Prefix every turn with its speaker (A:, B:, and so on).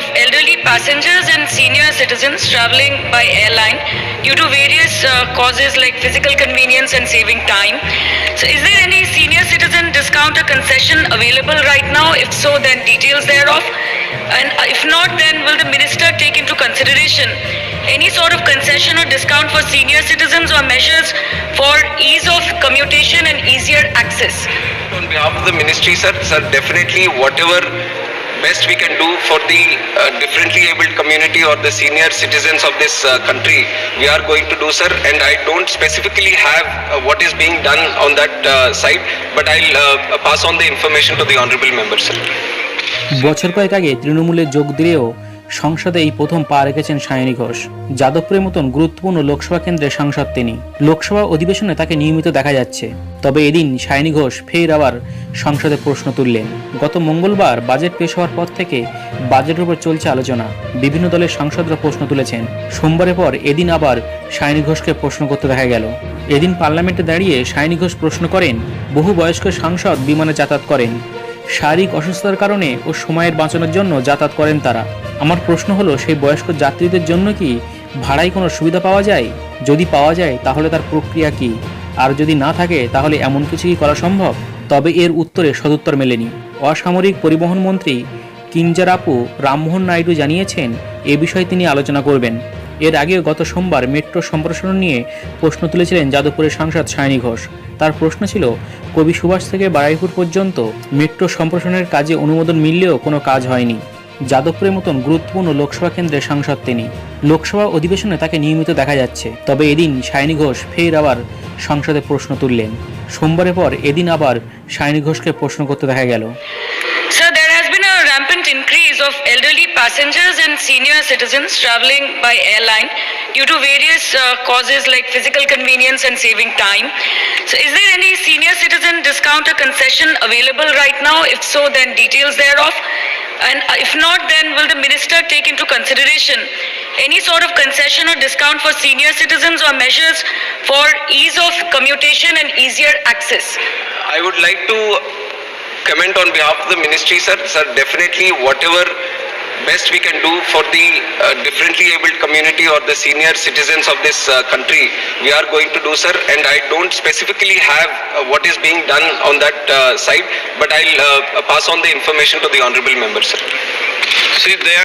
A: of elderly passengers and senior citizens traveling by airline due to various uh, causes like physical convenience and saving time. So, is there any senior citizen discount or concession available right now? If so, then details thereof. And uh, if not, then will the minister take into consideration any sort of concession or discount for senior citizens or measures for ease of commutation and easier access?
B: On behalf of the ministry, sir, sir, definitely whatever best we can do for the uh, differently abled community or the senior citizens of this uh, country, we are going to do, sir. And I don't specifically have uh, what is being done on that uh, side, but I'll uh, pass on the information to the honorable member, sir.
C: বছর কয়েক আগে তৃণমূলে যোগ দিলেও সংসদে এই প্রথম পা রেখেছেন সায়নী ঘোষ। যাদবপুরের মতন গুরুত্বপূর্ণ লোকসভা কেন্দ্রের সাংসদ তিনি। লোকসভা অধিবেশনে তাকে নিয়মিত দেখা যাচ্ছে। তবে এদিন সায়নী ঘোষ ফের আবার সংসদে প্রশ্ন তুললেন। গত মঙ্গলবার বাজেট পেশ হওয়ার পর থেকে বাজেটের উপর চলছে আলোচনা। বিভিন্ন দলের সাংসদরা প্রশ্ন তুলেছেন। সোমবারের পর এদিন আবার সায়নী ঘোষকে প্রশ্ন করতে দেখা গেল। এদিন পার্লামেন্টে দাঁড়িয়ে সায়নী ঘোষ প্রশ্ন করেন, বহু বয়স্ক সাংসদ বিমানে যাতায়াত করেন। শারীরিক অসুস্থতার কারণে ও সময়ের বাঁচানোর জন্য যাতায়াত করেন তারা। আমার প্রশ্ন হলো, সেই বয়স্ক যাত্রীদের জন্য কি ভাড়ায় কোনো সুবিধা পাওয়া যায়? যদি পাওয়া যায়, তাহলে তার প্রক্রিয়া কি? আর যদি না থাকে, তাহলে এমন কিছু কি করা সম্ভব? তবে এর উত্তরে সদুত্তর মেলেনি। অসামরিক পরিবহন মন্ত্রী কিঞ্জারাপু রামমোহন নাইডু জানিয়েছেন, এ বিষয়ে তিনি আলোচনা করবেন। এর আগেও গত সোমবার মেট্রো সম্প্রসারণ নিয়ে প্রশ্ন তুলেছিলেন যাদবপুরের সাংসদ সায়নী ঘোষ। তার প্রশ্ন ছিল, কবি সুভাষ থেকে বারাইপুর পর্যন্ত মেট্রো সম্প্রসারণের কাজে অনুমোদন মিললেও কোনো কাজ হয়নি। যাদবপুরের মতন গুরুত্বপূর্ণ লোকসভা কেন্দ্রের সাংসদ তিনি লোকসভা অধিবেশনে তাকে নিয়মিত দেখা যাচ্ছে তবে এদিন সায়নী ঘোষ ফের আবার সংসদে প্রশ্ন তুললেন সোমবারের পর এদিন আবার সায়নী ঘোষকে প্রশ্ন করতে দেখা গেল
A: increase of elderly passengers and senior citizens traveling by airline due to various uh, causes like physical convenience and saving time. So, is there any senior citizen discount or concession available right now? If so, then details thereof. And if not, then will the minister take into consideration any sort of concession or discount for senior citizens or measures for ease of commutation and easier access?
B: I would like to comment on behalf of the ministry, sir. Sir, definitely whatever best we can do for the uh, differently abled community or the senior citizens of this uh, country, we are going to do, sir. And I don't specifically have uh, what is being done on that uh, side, but I'll uh, pass on the information to the honorable member, sir.
D: See, they